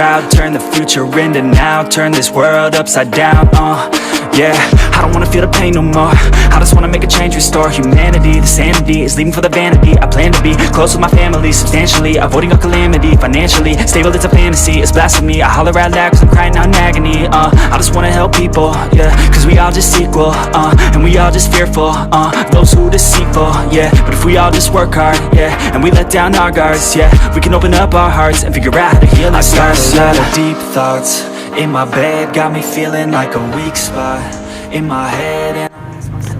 crowd, turn the future into now, turn this world upside down. Uh, yeah, I don't wanna feel the pain no more. I just wanna make a change, restore humanity. The sanity is leaving for the vanity. I plan to be close with my family, substantially avoiding a calamity. Financially stable, it's a fantasy, it's blasphemy. I holler out loud cause I'm crying out in agony. Uh, I just wanna help people, yeah, cause we all just equal, uh, and we all just fearful, uh, those who deceitful, yeah. But if we all just work hard, yeah, and we let down our guards, yeah, we can open up our hearts and figure out how to heal I got ourselves. a lot of deep thoughts in my bed, got me feeling like a weak spot in my head. And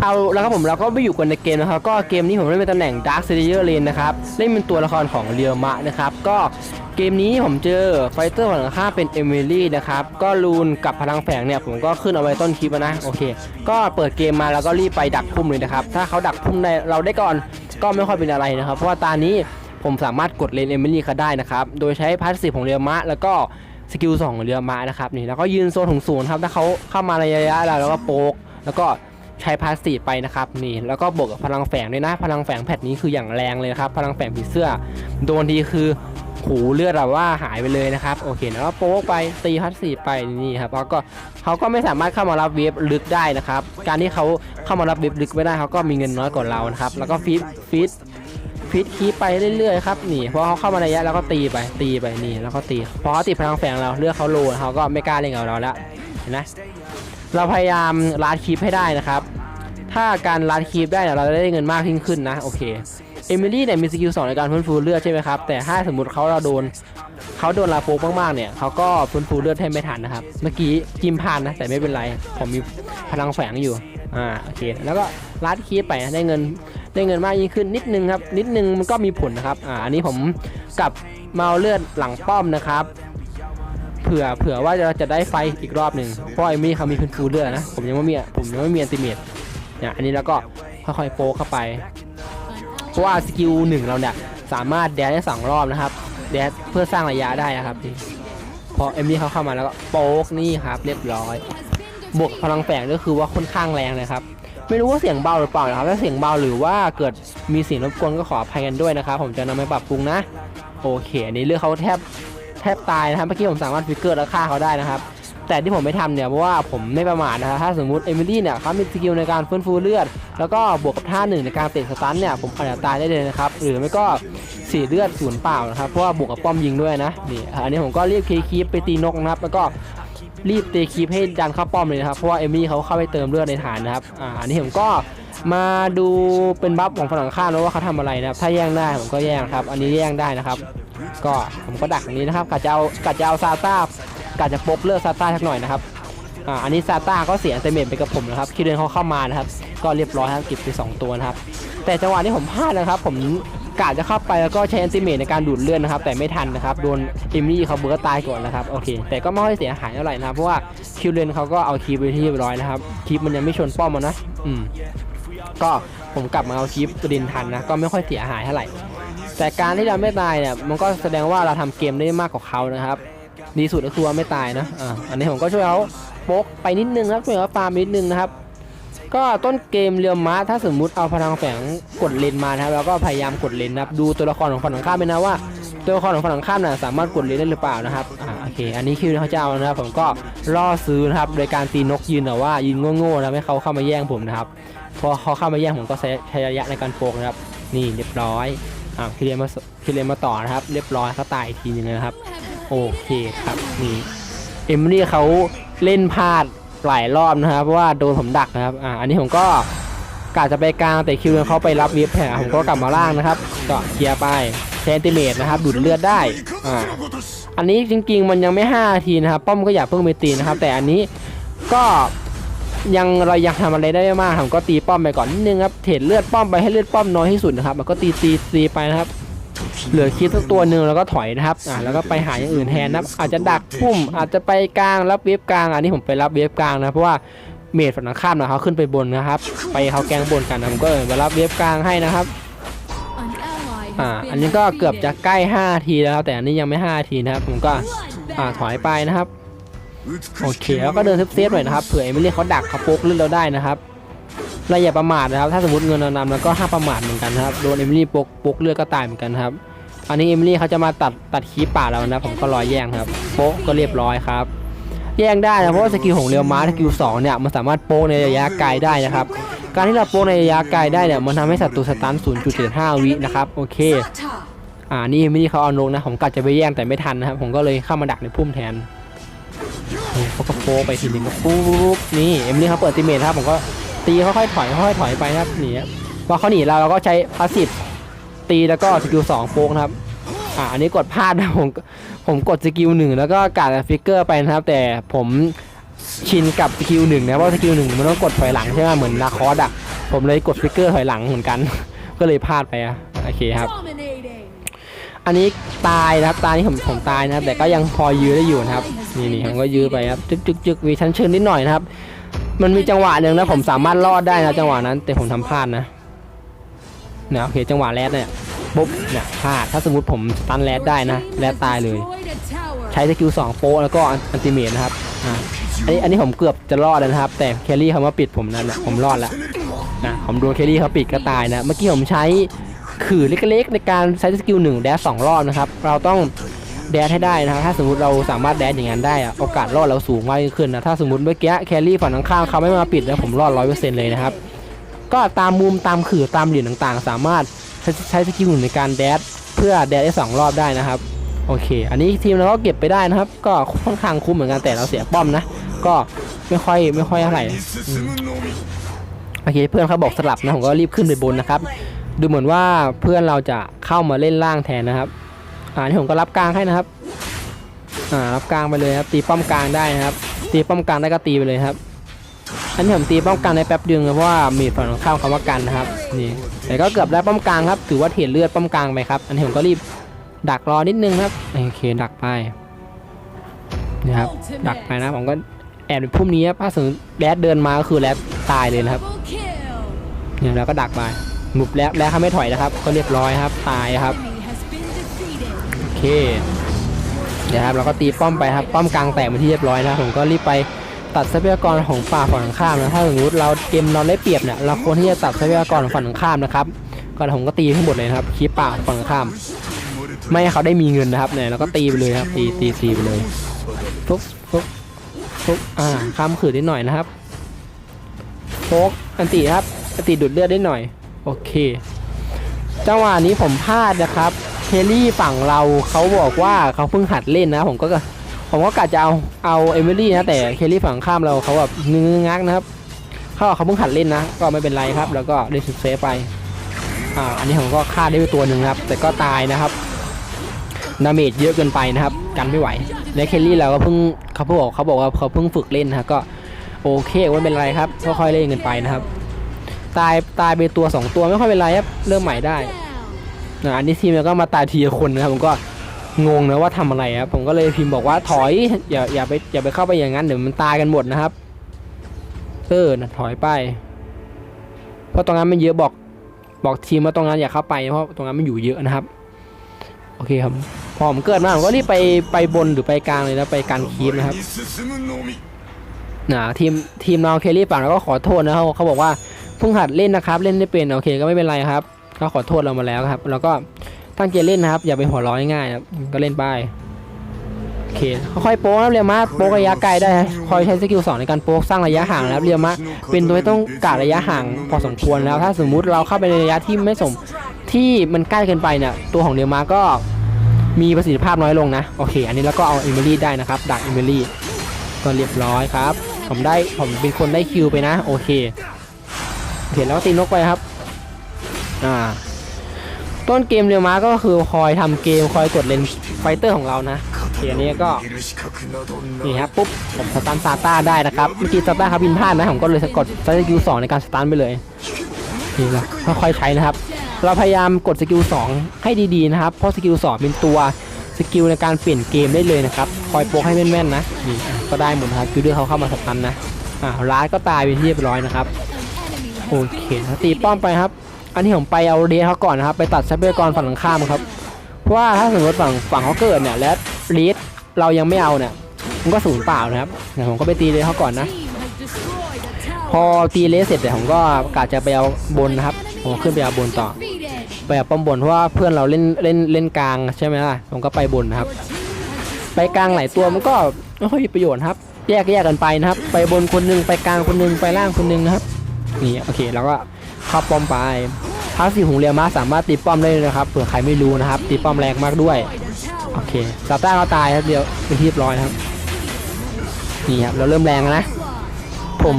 เอาแล้วครับผมเราก็ไปอยู่กันในเกมนะครับก็เกมนี้ผมเล่นเป็นตำแหน่ง Dark s i d e r Lane นะครับเล่นเป็นตัวละครของเรียวมะนะครับก็เกมนี้ผมเจอไฟเตอร์ฝั่งข้าเป็นเอมิลี่นะครับก็ลูนกับพลังแฝงเนี่ยผมก็ขึ้นเอาไว้ต้นคลิปนะโอเค ก็เปิดเกมมาแล้วก็รีบไปดักพุ่มเลยนะครับถ้าเขาดักพุ่มในเราได้ก่อนก็ไม่ค่อยเป็นอะไรนะครับเพราะว่าตานี้ผมสามารถกดเลนเอมิลี่เขาได้นะครับโดยใช้พาสซีฟของเรียวมะแล้วก็ สกิลสองเรียวมะนะครับนี่แล้วก็ยืนโซนของศูนย์ครับถ้าเขาเข้ามาในระยะเราแล้วก็โป๊กแล้วก็ใช้พาสซีไปนะครับนี่แล้วก็บวกกับพลังแฝงด้วยนะพลังแฝงแพทนี้คืออย่างแรงเลยครับ พลังแฝงผีเสื้อ โดนทีคือหูเลือดแบบว่าหายไปเลยนะครับโอเคแล้วโป๊กไปตีพาสซีฟไปนี่ครับแล้วก็เขาก็ไม่สามารถเข้ามารับเวฟลึกได้นะครับ การที่เขาเข้ามารับเวฟลึกไม่ได้เขาก็มีเงินน้อยกว่าเรานะครับแล้วก็ฟีดฟีด ฟีดคีไปเรื่อยๆครับนี่พอเขาเข้ามาในระยะแล้วก็ตีไปตีไปนี่แล้วก็ตีพอเขาติดพลังแฝงเราเลือดเขาโลเขาก็ไม่กล้าเล่นกับเราแล้วเห็นไหมเราพยายามลาดคีปให้ได้นะครับ ถ้าการลัดคีปได้เนี่ยเราจะได้เงินมากยิ่งขึ้นนะโอเคเอมิลี่เนี่ยมีสกิลสองในการฟื้นฟูเลือดใช่ไหมครับแต่ถ้าสมมติเขาเราโดนเขาโดนลาโฟกมากๆเนี่ยเขาก็ฟื้นฟูเลือดให้ไม่ทันนะครับ เมื่อกี้กิมพานนะแต่ไม่เป็นไรผมมีพลังแฝงอยู่อ่าโอเคแล้วก็ลัดคีปไปได้เงิน ได้เงินมากยิ่งขึ้นนิดนึงครับ นิดนึงมันก็มีผลนะครับ อ่า อันนี้ผมกับมาเอาเลือดหลังป้อมนะครับ เผื่อ เผื่อว่าเราจะได้ไฟอีกรอบหนึ่งเพราะไอ้มี่เขามีพื้นฟูเลือดนะ ผมยังไม่มี ผมยังไม่มีอันติเมตเนี่ยอันนี้แล้วก็ค่อยๆโป๊เข้าไป เพราะว่าสกิลหนึ่งเราเนี่ยสามารถแดนได้สองรอบนะครับ แดนเพื่อสร้างระยะได้นะครับพอเอมมี่เขาเข้ามาแล้วก็โป๊กนี่ครับ เรียบร้อย บวกพลังแฝงก็คือว่าค่อนข้างแรงเลยครับ ไม่รู้ว่าเสียงเบาหรือเปล่านะครับถ้าเสียงเบาหรือว่าเกิดมีเสียงรบกวนก็ขออภัยกันด้วยนะครับผมจะนำไปปรับปรุงนะ โอเคอันนี้เลือกเขาแทบแทบตายนะครับเมื่อกี้ผมสามารถฟิกเกอร์แล้วฆ่าเขาได้นะครับแต่ที่ผมไม่ทำเนี่ยเพราะว่าผมไม่ประมาทนะครับถ้าสมมติเอมิลี่เนี่ยเขามีสกิลในการฟื้นฟูเลือด แล้วก็บวกกับท่าหนึ่งในการเตะสตันเนี่ยผมอาจจะตายได้เลยนะครับหรือไม่ก็เสียเลือดศูนย์เปล่านะครับเพราะว่าบวกกับป้อมยิงด้วยนะนี่อันนี้ผมก็รีบเคคีไปตีนกนะครับแล้วก็ รีบเตะคีปให้ดันเข้าป้อมเลยนะครับ เพราะว่าเอมี่เขาเข้าไปเติมเลือดในฐานนะครับ อ่าอันนี้ผมก็มาดูเป็นบัฟของฝั่งข้ามแล้วว่าเขาทำอะไรนะครับ ถ้าแย่งได้ผมก็แย่งครับ อันนี้แย่งได้นะครับ ก็ผมก็ดักอันนี้นะครับกะจะเอากะจะเอาซาต้ากะจะปกเลือดซาต้าสักหน่อยนะครับอ่าอันนี้ซาต้าก็เสียเตเมนไปกับผมนะครับคิดเดนเขาเข้ามานะครับ ก็เรียบร้อยครับเก็บไปสองตัวนะครับ แต่จังหวะนี้ผมพลาดนะครับ ผม กะจะเข้าไปแล้วก็ใช้แอนติเมตในการดูดเลือดนะครับ แต่ไม่ทันนะครับ โดนเอมมี่เขาเบิร์ตตายก่อนนะครับ โอเค แต่ก็ไม่ค่อยเสียหายเท่าไหร่นะ เพราะว่าคิวเลนเขาก็เอาคีบไปที่เรียบร้อยนะครับ คีบมันยังไม่ชนป้อมมันนะ อืม ก็ผมกลับมาเอาคีบดินทันนะ ก็ไม่ค่อยเสียหายเท่าไหร่ แต่การที่เราไม่ตายเนี่ย มันก็แสดงว่าเราทำเกมได้มากกว่าเขานะครับ ดีสุดก็คือว่าไม่ตายนะ อ่า อันนี้ผมก็ช่วยเขาโป๊กไปนิดนึงครับ ช่วยเขาฟาร์มนิดนึงนะครับ ก็ต้นเกมเรือม้าถ้าสมมุติเอาพลังแฝงกดเลนมานะครับแล้วก็พยายามกดเลนนะครับดูตัวละครของฝั่งตรงข้ามไปนะว่าตัวละครของฝั่งตรงข้ามน่ะสามารถกดเลนได้หรือเปล่านะครับอ่าโอเค อันนี้คิวเขาจะเอานะครับ ผมก็ล่อซื้อนะครับ โดยการตีนกยืนแต่ว่ายืนโง่ๆนะไม่ให้เขาเข้ามาแย่งผมนะครับพอเขาเข้ามาแย่งผมก็ใช้ระยะในการโปกนะครับ นี่เรียบร้อยอ่าคิเรียนมาคิเรียนมาต่อนะครับ เรียบร้อยเขาตายอีกทีหนึงนะครับ โอเคครับนี่เอมลี่เขาเล่นพลาด หลายรอบนะครับเพราะว่าโดนผมดักนะครับอ่าอันนี้ผมก็กะจะไปกลางแต่คิวเขาไปรับวิฟแผลผมก็กลับมาล่างนะครับก็เคลียร์ไปเซนติเมตรนะครับดูดเลือดได้อ่าอันนี้จริงๆมันยังไม่5นาทีนะครับป้อมก็อย่าเพิ่งไปตีนะครับ แต่อันนี้ก็ยังเรายังทำอะไรได้ไม่มากผมก็ตีป้อมไปก่อนนิดนึงครับเทรดเลือดป้อมไปให้เลือดป้อมน้อยที่สุดนะครับแล้วก็ตีตีตีไปนะครับ เหลือคิดสักตัวหนึ่งแล้วก็ถอยนะครับอ่าแล้วก็ไปหาอย่างอื่นแทนนะครับอาจจะดักพุ่ม อาจจะไปกลางรับเวฟกลางอันนี้ผมไปรับเวฟกลางนะเพราะว่าเมดฝั่งข้ามนะเขาขึ้นไปบนนะครับ ไปเขาแกงบนกันนะผมก็เออมารับเวฟกลางให้นะครับอ่าอันนี้ก็เกือบจะใกล้ 5 ทีแล้วแต่อันนี้ยังไม่ 5 ทีนะครับ ผมก็อ่าถอยไปนะครับโอเคแล้วก็เดินเซฟๆหน่อยนะครับเผื่อเอมิลี่เขาดักเขาโป๊กเลือดเราได้นะครับ เราอย่าประมาทนะครับ ถ้าสมมติเงินเรานำแล้วก็ห้ามประมาทเหมือนกันนะครับ โดนเอมิลี่โป๊กปกเลือดก็ตายเหมือนกันครับ อันนี้เอมิลี่เขาจะมาตัดตัดคีบป่าเรานะ ผมก็รอแย่งครับ โป๊ะก็เรียบร้อยครับ แย่งได้นะเพราะว่าสกิลของเรียวม้าสกิลสองเนี่ยมันสามารถโป๊ะในระยะไกลได้นะครับ การที่เราโป๊ะในระยะไกลได้เนี่ยมันทำให้ศัตรูสตัน0.75 วินะครับ โอเค อ่า นี่ไม่ได้เขาเอาลงนะ ผมกะจะไปแย่งแต่ไม่ทันนะครับ ผมก็เลยเข้ามาดักในพุ่มแทนเขาก็โป๊ไปทีนึงก็ปุ๊บนี่เอมิลี่เขาเปิดติเมทครับผมก็ ตีค่อยๆถอยค่อยๆถอยไปนะครับหนีครับพอเขาหนีเราเราก็ใช้พาสซีฟตีแล้วก็สกิลสองโป๊กนะครับอ่าอันนี้กดพลาดนะผมผมกดสกิลหนึ่งแล้วก็กาดฟิกเกอร์ไปนะครับ แต่ผมชินกับสกิลหนึ่งนะเพราะสกิลหนึ่งมันต้องกดถอยหลังใช่ไหมเหมือนนาคอสอะผมเลยกดฟิกเกอร์ถอยหลังเหมือนกัน ก็เลยพลาดไปอะโอเคครับ อันนี้ตายนะครับตายนี่ผมผมตายนะแต่ก็ยังพอยื้อได้อยู่นะครับ นี่นี่ผมก็ยื้อไปครับจึกจึกจึกมีชั้นเชิญนิดหน่อยนะครับ มันมีจังหวะหนึ่งนะผมสามารถรอดได้นะจังหวะนั้น แต่ผมทำพลาดนะเนี่ยโอเคจังหวะแรดเนี่ยปุ๊บเนี่ยพลาดถ้าสมมติผมสตันแรดได้นะแรดตายเลย ใช้สกิลสองโปะแล้วก็อันติเมตนะครับอ่าอันนี้อันนี้ผมเกือบจะรอดแล้วนะครับ แต่แคลรี่เขามาปิดผมนั่นแหละผมรอดแล้วนะผมโดนแคลรี่เขาปิดก็ตายนะเมื่อกี้ผมใช้ขื่อเล็กๆในการใช้สกิลหนึ่งแดชสองรอบนะครับ เราต้อง แดชให้ได้นะครับถ้าสมมติเราสามารถแดชอย่างนั้นได้โอกาสรอดเราสูงมากขึ้นนะถ้าสมมติเมื่อกี้แคลรี่ฝั่งข้างเขาไม่มาปิดแล้วผมรอดร้อยเปอร์เซ็นต์เลยนะครับก็ตามมุมตามขื่อตามเหลี่ยมต่างๆ สามารถใช้ใช้สกิลหนึ่งในการแดชเพื่อแดชได้สองรอบได้นะครับโอเค อันนี้ทีมเราก็เก็บไปได้นะครับ ก็ค่อนข้างคุ้มเหมือนกันแต่เราเสียป้อมนะ ก็ไม่ค่อยไม่ค่อยเท่าไร่อืมโอเคเพื่อนเขาบอกสลับนะผมก็รีบขึ้นไปบนนะครับ ดูเหมือนว่าเพื่อนเราจะเข้ามาเล่นล่างแทนนะครับ อ่านี่ผมก็รับกลางให้นะครับ อ่ารับกลางไปเลยครับ ตีป้อมกลางได้นะครับ ตีป้อมกลางได้ก็ตีไปเลยครับ อันนี้ผมตีป้อมกลางในแป๊บเดียวนะเพราะว่ามีฝั่งตรงข้ามคำว่ากันนะครับ นี่ แต่ก็เกือบได้ป้อมกลางครับ ถือว่าเทรดเลือดป้อมกลางไปครับ อันนี้ผมก็รีบดักรอนิดนึงครับ โอเค ดักไปนี่ครับ ดักไปนะ ผมก็แอบในพุ่มนี้ครับถ้าสมมติแรดเดินมาก็คือแรดตายเลยนะครับ เนี่ยแล้วก็ดักไปหมุบแล้วแล้วเขาไม่ถอยนะครับ ก็เรียบร้อยครับ ตายครับ เคเดี๋ยวครับเราก็ตีป้อมไปครับป้อมกลางแตกเป็นที่เรียบร้อยนะผมก็รีบไปตัดทรัพยากรของฝ่าฝั่งข้ามนะถ้าสมมติเราเกมเราได้เปรียบเนี่ยเราควรที่จะตัดทรัพยากรของฝั่งข้ามนะครับก็ผมก็ตีให้งหมดเลยนะครับคีป่าฝั่งข้าม ไม่ให้เขาได้มีเงินนะครับเนี่ยเราก็ตีไปเลยครับตีตีตีไปเลยฟุ๊บฟุ๊บฟุ๊บอ่าข้ามขืนนิดหน่อยนะครับโฟกอันติครับอันติดูดเลือดได้หน่อยโอเคจังหวะนี้ผมพลาดนะครับ เคลลี่ฝั่งเราเขาบอกว่าเขาเพิ่งหัดเล่นนะ ผมก็ผมก็กะจะเอาเอาเอมิลี่นะแต่เคลลี่ฝั่งข้ามเราเขาแบบงึงงักนะครับเขาบอกเขาเพิ่งหัดเล่นนะ ก็ไม่เป็นไรครับ แล้วก็เล่นสุดเซฟไปอ่าอันนี้ผมก็ฆ่าได้ไปตัวหนึ่งครับ แต่ก็ตายนะครับดาเมจเยอะเกินไปนะครับ กันไม่ไหวและเคลลี่เราก็เพิ่งเขาบอกเขาบอกว่าเขาเพิ่งฝึกเล่นนะก็โอเคไม่เป็นไรครับค่อยๆเล่นกันไปนะครับ ตายตายไปตัว 2 ตัวไม่ค่อยเป็นไรครับเริ่มใหม่ได้ นะอันนี้ทีมเราก็มาตายทีละคนนะครับผมก็งงนะว่าทำอะไรครับผมก็เลยพิมพ์บอกว่าถอยอย่าอย่าไปอย่าไปเข้าไปอย่างนั้นเดี๋ยวมันตายกันหมดนะครับเออนะถอยไป เพราะตรงนั้นมันเยอะบอกบอกทีมว่าตรงนั้นอย่าเข้าไปเพราะตรงนั้นมันอยู่เยอะนะครับ โอเคครับพอผมเกิดมาผมก็รีบไปไปบนหรือไปกลางเลยนะไปกลางคีฟนะครับนะทีมทีมน้อเคลลี่ฝั่งเราก็ขอโทษนะครับเขาบอกว่าเพิ่งหัดเล่นนะครับ เล่นไม่เป็นโอเคก็ไม่เป็นไรครับ ก็ขอโทษเรามาแล้วครับ แล้วก็ตั้งใจเล่นนะครับ อย่าไปหัวร้อยง่ายครับก็เล่นไปโอเคค่อยโป๊นะเรียมาโป๊ระยะไกลได้คอยใช้สกิลสองในการโป๊สร้างระยะห่างนะครับเรียมาเป็นตัวที่ต้องการระยะห่างพอสมควรแล้ว ถ้าสมมุติเราเข้าไปในระยะที่ไม่สมที่มันใกล้เกินไปเนี่ยตัวของเรียมาก็มีประสิทธิภาพน้อยลงนะโอเค อันนี้แล้วก็เอาเอมิลี่ได้นะครับดักเอมิลี่ก็เรียบร้อยครับ ผมได้ผมเป็นคนได้คิวไปนะ โอเคเห็นแล้วก็ตีนกไปครับ อ่าต้นเกมเรียวมาก็คือคอยทำเกมคอยกดเลนไฟเตอร์ของเรานะเคอันนี้ก็นี่ครับปุ๊บผมสตันซาต้าได้นะครับเมื่อกี้ซาต้าเขาบินพลาดนะผมก็เลยกดสกิลสองในการสตันไปเลยนี่แหละค่อยๆใช้นะครับ เราพยายามกดสกิล2ให้ดีๆนะครับเพราะสกิล2เป็นตัวสกิลในการเปลี่ยนเกมได้เลยนะครับคอยโปกให้แม่นๆนะนี่ก็ได้หมดครับคือเดือเขาเข้ามาสตันนะอ่าร้านก็ตายเป็นที่เรียบร้อยนะครับโอเคตีป้อมไปครับ อันนี้ผมไปเอาเดทเขาก่อนนะครับ ไปตัดทรัพยากรฝั่งตรงข้ามครับเพราะว่าถ้าสมมติฝั่งฝั่งเขาเกิดเนี่ย และเดเรายังไม่เอาเนี่ยมันก็สูญเปล่านะครับเดี๋ยวผมก็ไปตีเดทเขาก่อนนะ พอตีเลสเสร็จเดี๋ยวผมก็กะจะไปเอาบนนะครับผมขึ้นไปเอาบนต่อ ไปกับป้อมบนเพราะว่าเพื่อนเราเล่นเล่นเล่นกลางใช่ไหมล่ะผมก็ไปบนนะครับ ไปกลางหลายตัวมันก็ไม่ค่อยมีประโยชน์ครับ แยกแยกกันไปนะครับ ไปบนคนหนึงไปกลางคนหนึงไปล่างคนหนึงนะครับนี่โอเคแล้วก็ เข้าป้อมไปพาสซีฟของเรียมาสามารถตีป้อมได้นะครับเผื่อใครไม่รู้นะครับตีป้อมแรงมากด้วยโอเคซาต้าเขาตายครับเดียวเป็นที่เรียบร้อยครับนี่ครับเราเริ่มแรงแล้วนะ ผม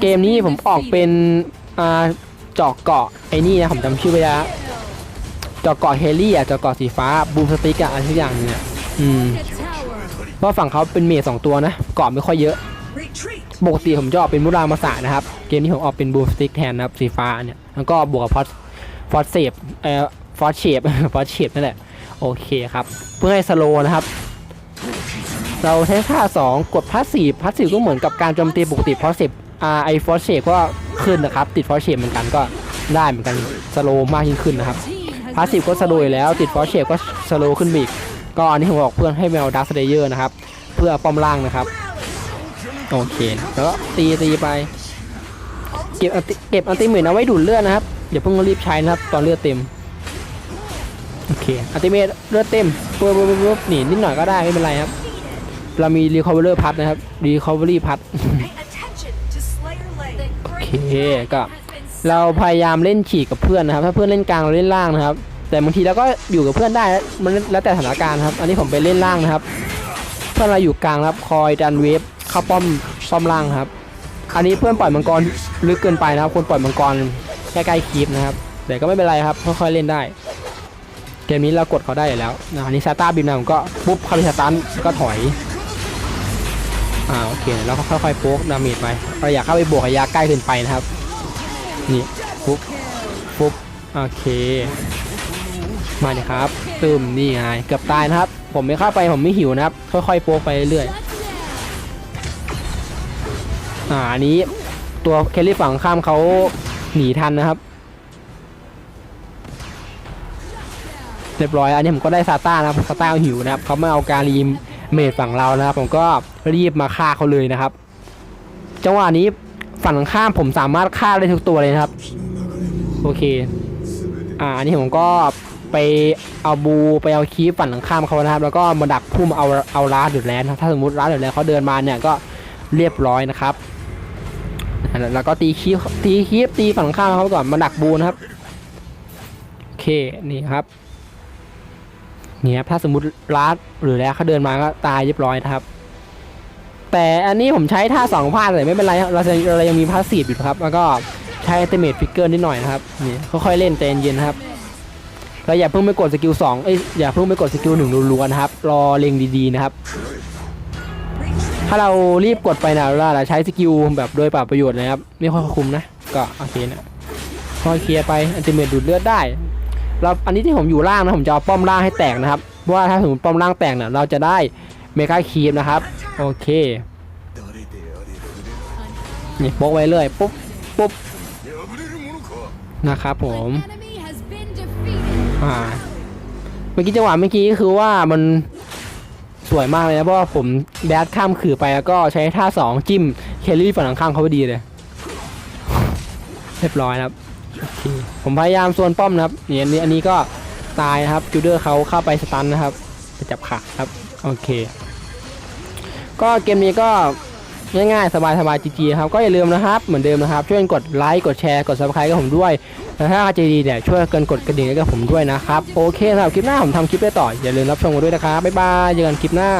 เกมนี้ผมออกเป็นอ่าจอกเกาะไอ้นี่นะผมจำชื่อไม่ได้ละจอกเกาะเฮลี่อะจอกเกาะสีฟ้าบูมสติกอะอะไรทุกอย่างเนี่ยอืมเพราะฝั่งเขาเป็นเมจสองตัวนะเกาะไม่ค่อยเยอะ ปกติผมจะออกเป็นมุรามาสะนะครับ เกมนี้ผมออกเป็นบูมสติ๊กแทนนะครับสีฟ้าเนี่ยแล้วก็บวกกับฟอสฟอสเซฟเอ่อฟอสเชฟฟอสเชฟนั่นแหละโอเคครับ เพื่อให้สโลนะครับ เราใช้ท่า2กดพาสซีพาสซีก็เหมือนกับการโจมตีปกติฟอสเซฟอ่าไอฟอสเชฟก็ขึ้นนะครับ ติดฟอสเชฟเหมือนกันก็ได้เหมือนกันสโลมากยิ่งขึ้นนะครับพาสซีฟก็สโลว์อยู่แล้วติดฟอสเชฟก็สโลว์ขึ้นอีกก็อันนี้ผมบอกเพื่อนให้แมวดักสเตเยอร์นะครับ เพื่อป้อมล่างนะครับ โอเคแล้วก็ตีตีไป เก็บอัลติเก็บอัลติเมทเอาไว้ดูดเลือดนะครับอย่าเพิ่งรีบใช้นะครับ ตอนเลือดเต็ม โอเคอัลติเมทเลือดเต็มปุ๊บปุ๊บปุ๊บหนีนิดหน่อยก็ได้ไม่เป็นไรครับ เรามีรีคอเวอร์พัทนะครับรีคอเวอรี่พัทโอเคก็เราพยายามเล่นฉีกกับเพื่อนนะครับ ถ้าเพื่อนเล่นกลางเราเล่นล่างนะครับ แต่บางทีเราก็อยู่กับเพื่อนได้มันแล้วแต่สถานการณ์ครับ อันนี้ผมไปเล่นล่างนะครับ เพื่อนเราอยู่กลางครับคอยดันเวฟ เข้าป้อมป้อมล่างครับ อันนี้เพื่อนปล่อยมังกรลึกเกินไปนะครับคนปล่อยมังกรใกล้ๆคีปนะครับแต่ก็ไม่เป็นไรครับค่อยๆเล่นได้ เกมนี้เรากดเขาได้อยู่แล้วนะอันนี้ซาต้าบินมาผมก็ปุ๊บเข้าไปสตันก็ถอยอ่าโอเคแล้วก็ค่อยๆโป๊กดาเมจไปเราอยากเข้าไปบวกกับยาใกล้เกินไปนะครับนี่ปุ๊บปุ๊บโอเค มาเลยครับตึมนี่ไงเกือบตายนะครับ ผมไม่เข้าไปผมไม่หิวนะครับ ค่อยๆโป๊กไปเรื่อยๆ อ่าอันนี้ตัวเคลลี่ฝั่งข้ามเขาหนีทันนะครับ เรียบร้อยอันนี้ผมก็ได้ซาต้านะครับซาต้าหิวนะครับเขาไม่เอาการรีมเมดฝั่งเรานะครับ ผมก็รีบมาฆ่าเขาเลยนะครับ จังหวะนี้ฝั่งข้ามผมสามารถฆ่าได้ทุกตัวเลยนะครับ โอเค อ่าอันนี้ผมก็ไปเอาบูไปเอาคีฟฝั่งข้ามเขานะครับ แล้วก็มาดักพุ่มเอาเอาร้าเดือดแลนด์นะถ้าสมมติร้าเดือดแลนด์เขาเดินมาเนี่ยก็เรียบร้อยนะครับ แล้วก็ตีคีฟตีคีฟตีฝั่งข้ามเขาก่อนมาดักบูนะครับโอเคนี่ครับเนี่ยครับถ้าสมมติรัดหรือแล้วเขาเดินมาก็ตายเรียบร้อยนะครับ แต่อันนี้ผมใช้ท่าสองพลาดเลยไม่เป็นไรเราจะเรายังมีพาสซีฟอยู่ครับ แล้วก็ใช้อัลติเมทฟิกเกอร์นิดหน่อยนะครับนี่ค่อยๆเล่นใจเย็นๆครับเราอย่าเพิ่งไปกดสกิลสองเอ้ยอย่าเพิ่งไปกดสกิลหนึ่งรัวๆนะครับ รอเล็งดีๆนะครับ ถ้าเรารีบกดไปนะเราเราใช้สกิลแบบโดยปล่าประโยชน์นะครับไม่ค่อยคุ้มนะ ก็โอเคนะค่อยเคลียร์ไปอัลติเมทดูดเลือดได้ เราอันนี้ที่ผมอยู่ล่างนะผมจะเอาป้อมล่างให้แตกนะครับเพราะว่าถ้าสมมติป้อมล่างแตกเนี่ยเราจะได้เมกาคีฟนะครับโอเคนี่โป๊กไว้เลยปุ๊บปุ๊บนะครับผมอ่าเมื่อกี้จังหวะเมื่อกี้ก็คือว่ามัน สวยมากเลยนะเพราะว่าผมแบดข้ามขื่อไปแล้วก็ใช้ท่าสองจิ้มเคลลี่ฝั่งข้างเขาพอดีเลยเรียบร้อยครับโอเคผมพยายามส่วนป้อมนะครับนี่อันนี้อันนี้ก็ตายนะครับจูเดอร์เขาเข้าไปสตันนะครับไปจับขาครับโอเค ก็เกมนี้ก็ ง่ายๆ สบายๆจีๆครับก็อย่าลืมนะครับ เหมือนเดิมนะครับ ช่วยกดไลค์กดแชร์กด subscribe กับผมด้วยแล้วถ้าใจดีเนี่ยช่วยกันกดกระดิ่งให้กับผมด้วยนะครับ โอเคสำหรับคลิปหน้าผมทำคลิปได้ต่ออย่าลืมรับชมกันด้วยนะครับบ๊ายบายเจอกันคลิปหน้า